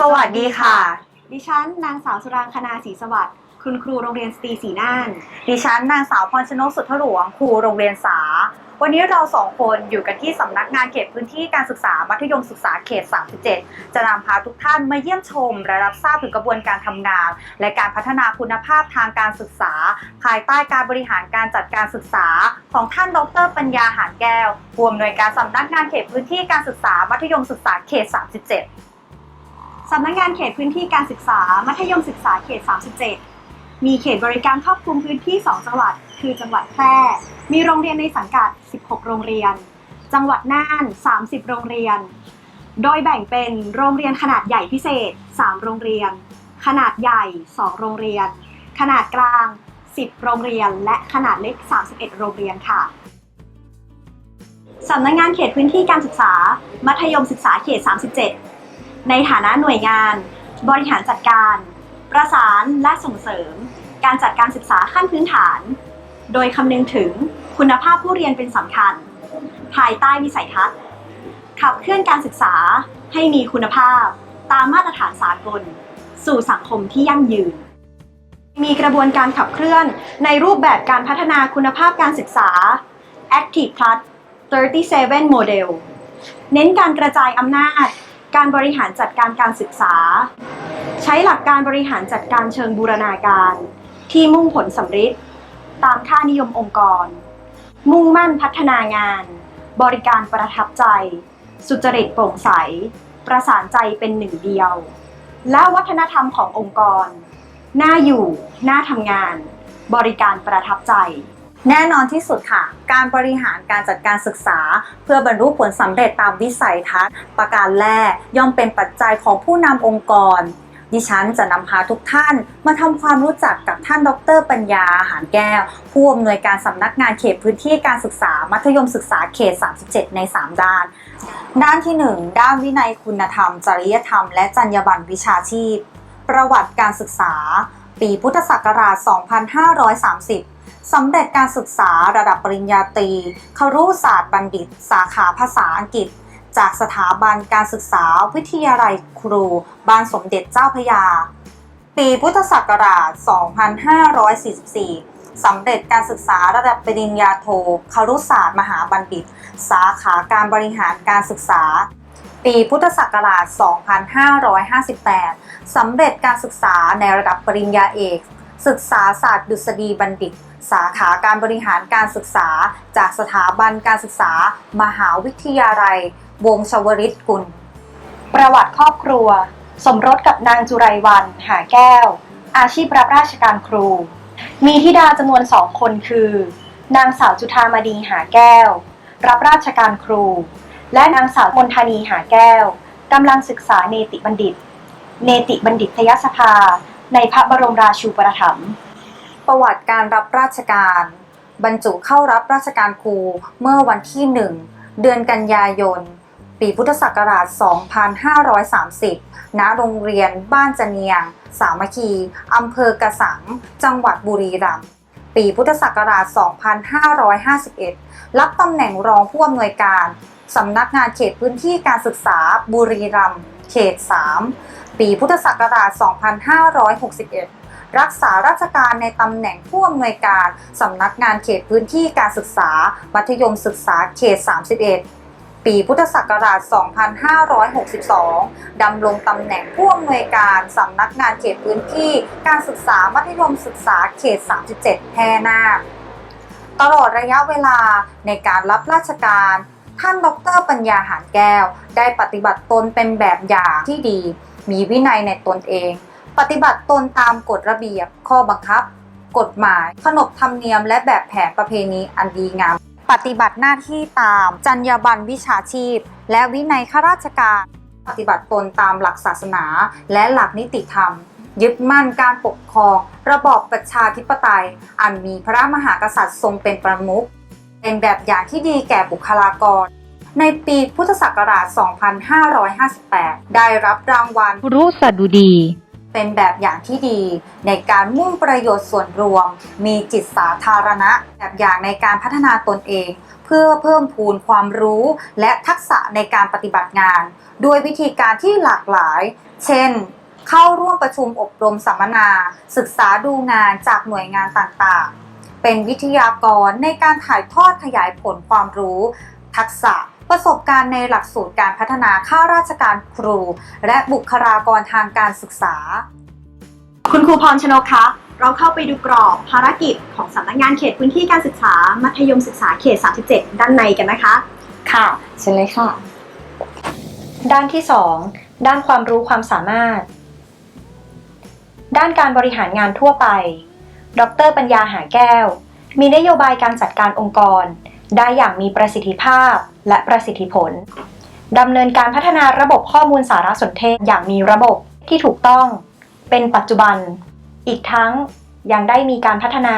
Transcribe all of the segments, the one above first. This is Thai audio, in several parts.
สวัสดีค่ะ ดิฉันนางสาวสุรางคณาศรีสวัสดิ์คุณครูโรงเรียนสตรีศรีน่าน ดิฉันนางสาวพรชนกสุทธหลวงครูโรงเรียนสา วันนี้เราสองคนอยู่กันที่สำนักงานเขตพื้นที่การศึกษามัธยมศึกษาเขต 37 จะนำพาทุกท่านมาเยี่ยมชม และรับทราบถึงกระบวนการทำงาน และการพัฒนาคุณภาพทางการศึกษา ภายใต้การบริหารการจัดการศึกษา ของท่านดร ปัญญาหารแก้วผู้อำนวยการสำนักงานเขตพื้นที่การศึกษามัธยมศึกษาเขต 37 สำนักงานเขตพื้นที่การศึกษา มัธยมศึกษาเขต 37 มีเขตบริการครอบคลุมพื้นที่ 2 จังหวัด คือจังหวัดแพร่ มีโรงเรียนในสังกัด 16 โรงเรียน จังหวัดน่าน 30 โรงเรียน โดยแบ่งเป็นโรงเรียนขนาดใหญ่พิเศษ 3 โรงเรียน ขนาดใหญ่ 2 โรงเรียน ขนาดกลาง 10 โรงเรียน และขนาดเล็ก 31 โรงเรียนค่ะสำนักงานเขตพื้นที่การศึกษา มัธยมศึกษาเขต 37 ในฐานะหน่วยงาน บริหารจัดการ ประสานและส่งเสริม การจัดการศึกษาขั้นพื้นฐาน โดยคำนึงถึงคุณภาพผู้เรียนเป็นสำคัญ ภายใต้วิสัยทัศน์ ขับเคลื่อนการศึกษาให้มีคุณภาพ ตามมาตรฐานสากล สู่สังคมที่ยั่งยืน มีกระบวนการขับเคลื่อนในรูปแบบการพัฒนาคุณภาพการศึกษา Active Plus 37 Model เน้นการกระจายอำนาจ การบริหารจัดการการศึกษา ใช้หลักการบริหารจัดการเชิงบูรณาการ ที่มุ่งผลสำฤทธิ์ตามค่านิยมองค์กร มุ่งมั่นพัฒนางาน บริการประทับใจ สุจริตโปร่งใส ประสานใจเป็นหนึ่งเดียว และวัฒนธรรมขององค์กร น่าอยู่ น่าทำงาน บริการประทับใจ แน่นอนที่สุดค่ะ การบริหารการจัดการศึกษา เพื่อบรรลุผลสำเร็จตามวิสัยทัศน์ ประการแรกย่อมเป็นปัจจัยของผู้นำองค์กร ดิฉันจะนำพาทุกท่าน มาทำความรู้จักกับท่านดร ปัญญาหารแก้ว ผู้อำนวยการสำนักงานเขตพื้นที่การศึกษา มัธยมศึกษาเขต 37 ใน 3 ด้าน ด้านที่ 1 ด้านวินัยคุณธรรม จริยธรรม และจรรยาบรรณวิชาชีพ ประวัติการศึกษา ปีพุทธศักราช 2530 สำเร็จการศึกษาระดับปริญญาตรีครุศาสตร์บัณฑิต สาขาภาษาอังกฤษ จากสถาบันการศึกษาวิทยาลัยครูบ้านสมเด็จเจ้าพยา ปีพุทธศักราช 2544 สำเร็จการศึกษาระดับปริญญาโทครุศาสตร์มหาบัณฑิต สาขาการบริหารการศึกษาปีพุทธศักราช 2558 สำเร็จการศึกษาในระดับปริญญาเอก ศึกษาศาสตร์ดุษฎีบัณฑิต สาขาการบริหารการศึกษา จากสถาบันการศึกษา มหาวิทยาลัย วงชวริตกุล ประวัติครอบครัว สมรสกับนางจุไรวัน หาแก้ว อาชีพรับราชการครู มีธิดาจำนวนสองคนคือ นางสาวจุธามาดีหาแก้ว รับราชการครู และนางสาวมนทานีหาแก้วกำลังศึกษาเนติบัณฑิต เนติบัณฑิตยสภา ในพระบรมราชูปถัมภ์ประวัติการรับราชการ บรรจุเข้ารับราชการครูเมื่อวันที่ 1 เดือนกันยายน ปีพุทธศักราช 2530 ณ โรงเรียนบ้านจเนียง สามัคคี อำเภอกระสัง จังหวัดบุรีรัมย์ ปีพุทธศักราช 2551 รับตำแหน่งรองผู้อำนวยการสำนักงานเขตพื้นที่การศึกษาบุรีรัมย์เขต 3 ปีพุทธศักราช 2561 รักษาราชการในตำแหน่งผู้อำนวยการสำนักงานเขตพื้นที่การศึกษา มัธยมศึกษาเขต 31 ปีพุทธศักราช 2562 ดำรงตำแหน่งผู้อำนวยการสำนักงานเขตพื้นที่การศึกษา มัธยมศึกษาเขต 37 แพร่นาตลอดระยะเวลาในการรับราชการ ท่านดรปัญญาหารแก้ว ได้ปฏิบัติตนเป็นแบบอย่างที่ดี มีวินัยในตนเอง ปฏิบัติตนตามกฎระเบียบ ข้อบังคับ กฎหมาย ขนบธรรมเนียม และแบบแผนประเพณีอันดีงาม ปฏิบัติหน้าที่ตามจรรยาบรรณวิชาชีพ และวินัยข้าราชการ ปฏิบัติตนตามหลักศาสนา และหลักนิติธรรม ยึดมั่นการปกครอง ระบอบประชาธิปไตย อันมีพระมหากษัตริย์ทรงเป็นประมุขเป็นแบบอย่างที่ดีแก่บุคลากร ในปีพุทธศักราช 2558 ได้รับรางวัลรุสดุดีเเป็นแบบอย่างที่ดี ในการมุ่งประโยชน์ส่วนรวม มีจิตสาธารณะ แบบอย่างในการพัฒนาตนเอง เพื่อเพิ่มพูนความรู้ และทักษะในการปฏิบัติงาน ด้วยวิธีการที่หลากหลาย เช่นเข้าร่วมประชุมอบรมสัมมนา ศึกษาดูงานจากหน่วยงานต่างๆ เป็นวิทยากรในการถ่ายทอดขยายผลความรู้ ทักษะ ประสบการณ์ในหลักสูตรการพัฒนาข้าราชการครู และบุคลากรทางการศึกษา คุณครูพรชนกคะ เราเข้าไปดูกรอบภารกิจของสำนักงานเขตพื้นที่การศึกษา มัธยมศึกษาเขต 37 ด้านในกันนะคะ ค่ะเชิญเลยค่ะ ด้านที่ 2 ด้านความรู้ความสามารถ ด้านการบริหารงานทั่วไป ดรปัญญาหาแก้ว มีนโยบายการจัดการองค์กร ได้อย่างมีประสิทธิภาพและประสิทธิผลดำเนินการพัฒนาระบบข้อมูลสารสนเทศอย่างมีระบบที่ถูกต้อง เป็นปัจจุบัน อีกทั้งยังได้มีการพัฒนา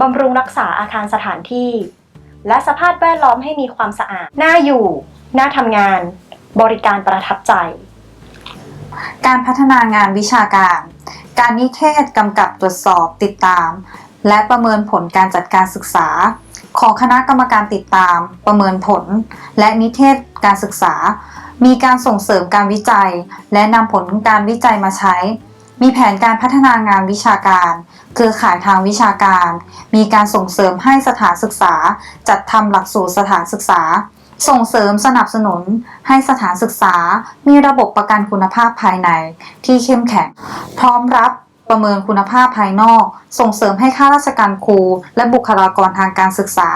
บำรุงรักษาอาคารสถานที่ และสภาพแวดล้อมให้มีความสะอาด น่าอยู่ น่าทำงาน บริการประทับใจ การพัฒนางานวิชาการ การนิเทศกำกับตรวจสอบติดตาม และประเมินผลการจัดการศึกษา ของคณะกรรมการติดตาม ประเมินผล และนิเทศการศึกษา มีการส่งเสริมการวิจัย และนำผลการวิจัยมาใช้ มีแผนการพัฒนางานวิชาการ เครือข่ายทางวิชาการ มีการส่งเสริมให้สถานศึกษา จัดทำหลักสูตรสถานศึกษา ส่งเสริมสนับสนุน ให้สถานศึกษา มีระบบประกันคุณภาพภายใน ที่เข้มแข็ง พร้อมรับ ประเมินคุณภาพภายนอก ส่งเสริมให้ข้าราชการครู และบุคลากรทางการศึกษา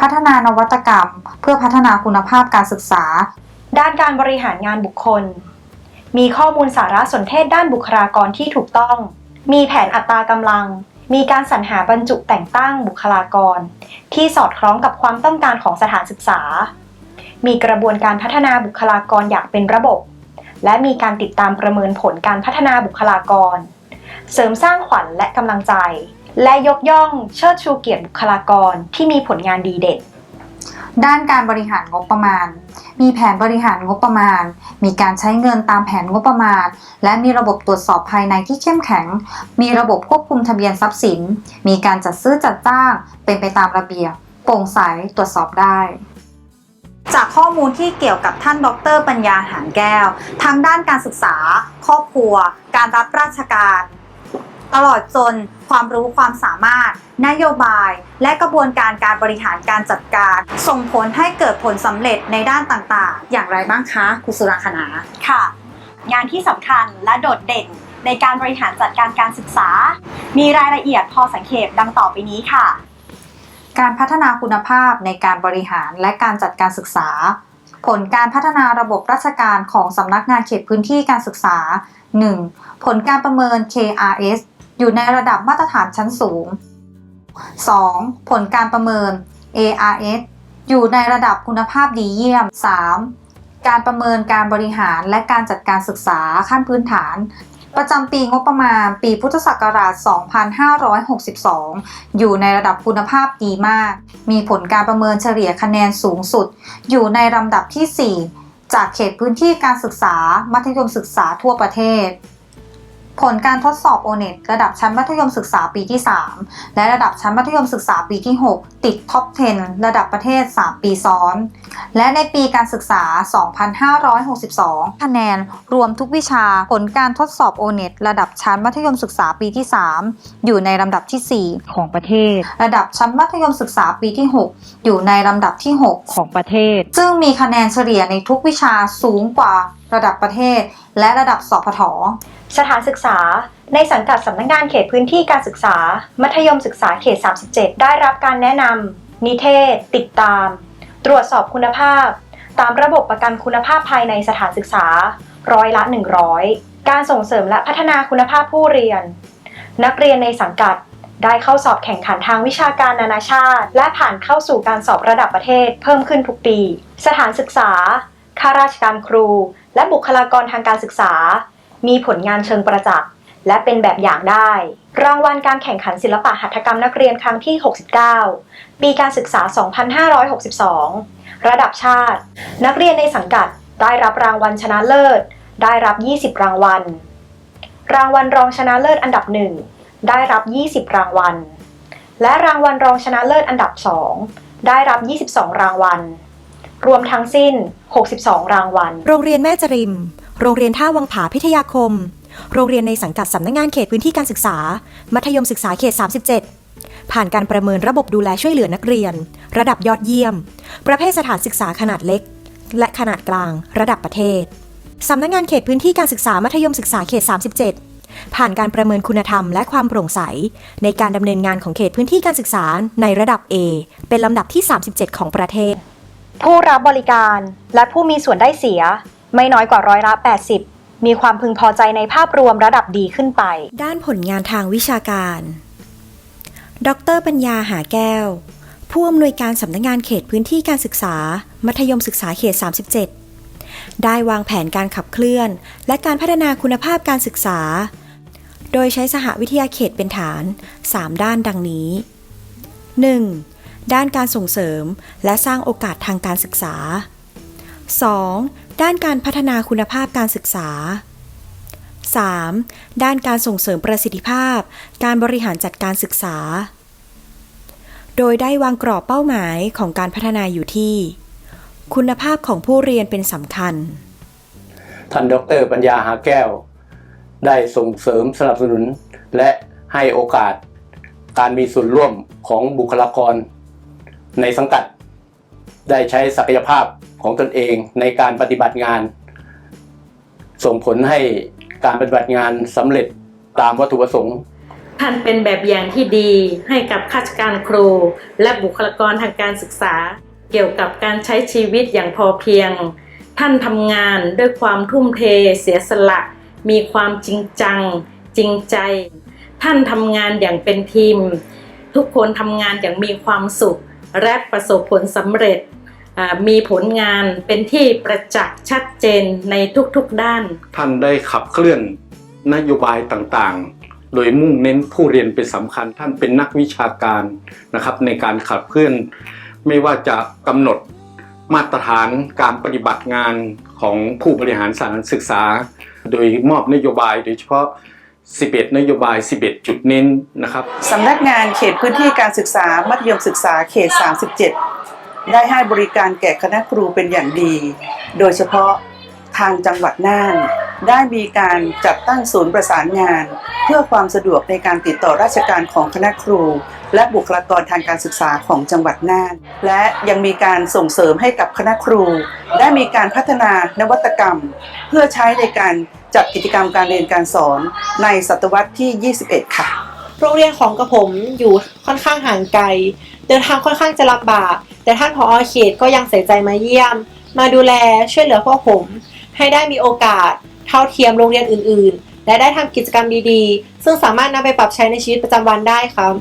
พัฒนานวัตกรรม เพื่อพัฒนาคุณภาพการศึกษา ด้านการบริหารงานบุคคล มีข้อมูลสารสนเทศด้านบุคลากรที่ถูกต้อง มีแผนอัตรากำลัง มีการสรรหาบรรจุแต่งตั้งบุคลากร ที่สอดคล้องกับความต้องการของสถานศึกษา มีกระบวนการพัฒนาบุคลากรอย่างเป็นระบบ และมีการติดตามประเมินผลการพัฒนาบุคลากร เสริมสร้างขวัญและกำลังใจ และยกย่องเชิดชูเกียรติบุคลากรที่มีผลงานดีเด่นด้านการบริหารงบประมาณ มีแผนบริหารงบประมาณ มีการใช้เงินตามแผนงบประมาณ และมีระบบตรวจสอบภายในที่เข้มแข็ง มีระบบควบคุมทะเบียนทรัพย์สิน มีการจัดซื้อจัดจ้าง เป็นไปตามระเบียบ โปร่งใส ตรวจสอบได้ จากข้อมูลที่เกี่ยวกับท่านดร ปัญญาหารแก้วทั้งด้านการศึกษา ครอบครัว การรับราชการ ตลอดจนความรู้ความสามารถ นโยบาย และกระบวนการการบริหารการจัดการ ส่งผลให้เกิดผลสำเร็จในด้านต่างๆ อย่างไรบ้างคะครูสุรังคณาค่ะ งานที่สำคัญและโดดเด่นในการบริหารจัดการการศึกษา มีรายละเอียดพอสังเขปดังต่อไปนี้ค่ะ การพัฒนาคุณภาพในการบริหารและการจัดการศึกษา ผลการพัฒนาระบบราชการของสำนักงานเขตพื้นที่การศึกษา 1. ผลการประเมิน KRS อยู่ในระดับมาตรฐานชั้นสูง 2. ผลการประเมิน ARS อยู่ในระดับคุณภาพดีเยี่ยม 3. การประเมินการบริหารและการจัดการศึกษาขั้นพื้นฐาน ประจำปีงบประมาณปีพุทธศักราช 2562 อยู่ในระดับคุณภาพดีมาก มีผลการประเมินเฉลี่ยคะแนนสูงสุด อยู่ในลำดับที่ 4 จากเขตพื้นที่การศึกษา มัธยมศึกษาทั่วประเทศ ผลการทดสอบ o n e t ระดับชั้นมัธยมศึกษาปีที่ 3 และระดับชั้นมัธยมศึกษาปีที่ 6 ติดท็อป 10 ระดับประเทศ 3 ปีซ้อน และในปีการศึกษา 2562 คะแนนรวมทุกวิชาผลการทดสอบ o n e t ระดับชั้นมัธยมศึกษาปีที่ 3 อยู่ในลำดับที่ 4 ของประเทศ ระดับชั้นมัธยมศึกษาปีที่ 6 อยู่ในลำดับที่ 6 ของประเทศ ซึ่งมีคะแนนเฉลี่ยในทุกวิชาสูงกว่าระดับประเทศ และระดับสพทสถานศึกษา ในสังกัดสำนักงานเขตพื้นที่การศึกษา มัธยมศึกษาเขต 37 ได้รับการแนะนำนิเทศ ติดตาม ตรวจสอบคุณภาพ ตามระบบประกันคุณภาพภายในสถานศึกษา ร้อยละ 100 การส่งเสริมและพัฒนาคุณภาพผู้เรียน นักเรียนในสังกัดได้เข้าสอบแข่งขันทางวิชาการนานาชาติ และผ่านเข้าสู่การสอบระดับประเทศเพิ่มขึ้นทุกปี สถานศึกษา ข้าราชการครู และบุคลากรทางการศึกษา มีผลงานเชิงประจักษ์และเป็นแบบอย่างได้ รางวัลการแข่งขันศิลปะหัตถกรรมนักเรียนครั้งที่ 69 ปีการศึกษา 2562 ระดับชาติ นักเรียนในสังกัดได้รับรางวัลชนะเลิศ ได้รับ 20 รางวัล รางวัลรองชนะเลิศอันดับหนึ่งได้รับ 20 รางวัล และรางวัลรองชนะเลิศอันดับ 2 ได้รับ 22 รางวัล รวมทั้งสิ้น 62 รางวัล โรงเรียนแม่จริม โรงเรียนท่าวังผาพิทยาคม โรงเรียนในสังกัดสำนักงานเขตพื้นที่การศึกษา มัธยมศึกษาเขต 37 ผ่านการประเมินระบบดูแลช่วยเหลือนักเรียน ระดับยอดเยี่ยม ประเภทสถานศึกษาขนาดเล็ก และขนาดกลาง ระดับประเทศสำนักงานเขตพื้นที่การศึกษามัธยมศึกษาเขต 37ผ่านการประเมินคุณธรรมและความโปร่งใส ในการดำเนินงานของเขตพื้นที่การศึกษาในระดับ A เป็นลำดับที่ 37 ของประเทศ ผู้รับบริการและผู้มีส่วนได้เสีย ไม่น้อยกว่าร้อยละ 80 มีความพึงพอใจในภาพรวมระดับดีขึ้นไป ด้านผลงานทางวิชาการ ดรปัญญาหาแก้ว ผู้อำนวยการสำนักงานเขตพื้นที่การศึกษา มัธยมศึกษาเขต 37 ได้วางแผนการขับเคลื่อน และการพัฒนาคุณภาพการศึกษา โดยใช้สหวิทยาเขตเป็นฐาน 3 ด้านดังนี้ 1. ด้านการส่งเสริม และสร้างโอกาสทางการศึกษา 2. ด้านการพัฒนาคุณภาพการศึกษา 3. ด้านการส่งเสริมประสิทธิภาพ การบริหารจัดการศึกษา โดยได้วางกรอบเป้าหมายของการพัฒนาอยู่ที่ คุณภาพของผู้เรียนเป็นสำคัญ ท่านดรปัญญาหาแก้ว ได้ส่งเสริมสนับสนุน และให้โอกาส การมีส่วนร่วมของบุคลากร ในสังกัดได้ใช้ศักยภาพของตนเองในการปฏิบัติงาน ส่งผลให้การปฏิบัติงานสำเร็จตามวัตถุประสงค์ท่านเป็นแบบอย่างที่ดีให้กับข้าราชการครู และบุคลากรทางการศึกษา เกี่ยวกับการใช้ชีวิตอย่างพอเพียง ท่านทำงานด้วยความทุ่มเทเสียสละ มีความจริงจัง จริงใจ ท่านทำงานอย่างเป็นทีม ทุกคนทำงานอย่างมีความสุข และประสบผลสำเร็จ มีผลงานเป็นที่ประจักษ์ชัดเจนในทุกๆด้าน ท่านได้ขับเคลื่อนนโยบายต่างๆ โดยมุ่งเน้นผู้เรียนเป็นสำคัญท่านเป็นนักวิชาการนะครับ ในการขับเคลื่อนไม่ว่าจะกำหนดมาตรฐานการปฏิบัติงานของผู้บริหารสถานศึกษา โดยมอบนโยบายโดยเฉพาะ 11 นโยบาย 11 จุดเน้นนะครับสำนักงานเขตพื้นที่การศึกษามัธยมศึกษาเขต 37 ได้ให้บริการแก่คณะครูเป็นอย่างดี โดยเฉพาะ ทางจังหวัดน่าน ได้มีการจัดตั้งศูนย์ประสานงาน เพื่อความสะดวกในการติดต่อราชการของคณะครู และบุคลากรทางการศึกษาของจังหวัดน่าน และยังมีการส่งเสริมให้กับคณะครู ได้มีการพัฒนานวัตกรรม เพื่อใช้ในการจัดกิจกรรมการเรียนการสอนในศตวรรษที่ 21 ค่ะ โรงเรียนของกระผมอยู่ค่อนข้างห่างไกล เดินทางค่อนข้างจะลำบาก แต่ท่านผอเขตก็ยังใส่ใจมาเยี่ยม มาดูแลช่วยเหลือพวกผม ให้ได้มีโอกาส เท่าเทียมโรงเรียนอื่น ๆ และได้ทำกิจกรรมดีๆ ซึ่งสามารถนำไปปรับใช้ในชีวิตประจำวันได้ครับ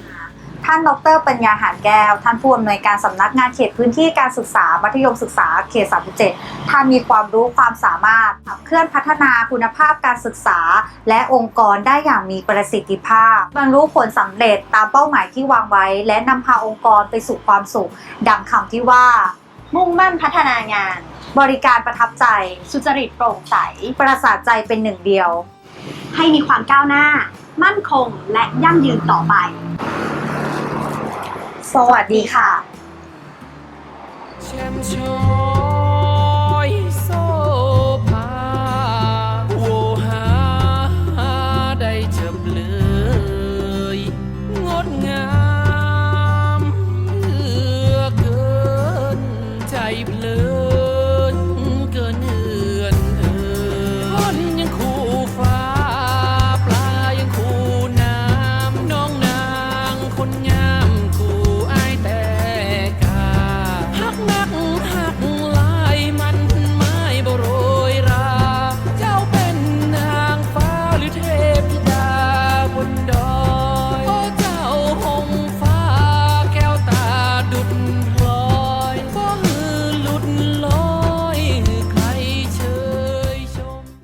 ท่านดรปัญญาหารแก้ว ท่านผู้อำนวยการสำนักงานเขตพื้นที่การศึกษา มัธยมศึกษา เขต 37 ท่านมีความรู้ความสามารถขับเคลื่อนพัฒนาคุณภาพการศึกษา และองค์กรได้อย่างมีประสิทธิภาพ บรรลุผลสำเร็จตามเป้าหมายที่วางไว้ และนำพาองค์กรไปสู่ความสุข ดังคำที่ว่า มุ่งมั่นพัฒนางาน บริการประทับใจ สุจริตโปร่งใส ประสาทใจเป็นหนึ่งเดียว ให้มีความก้าวหน้า มั่นคงและยั่งยืนต่อไป สวัสดีค่ะแชมป์โชว์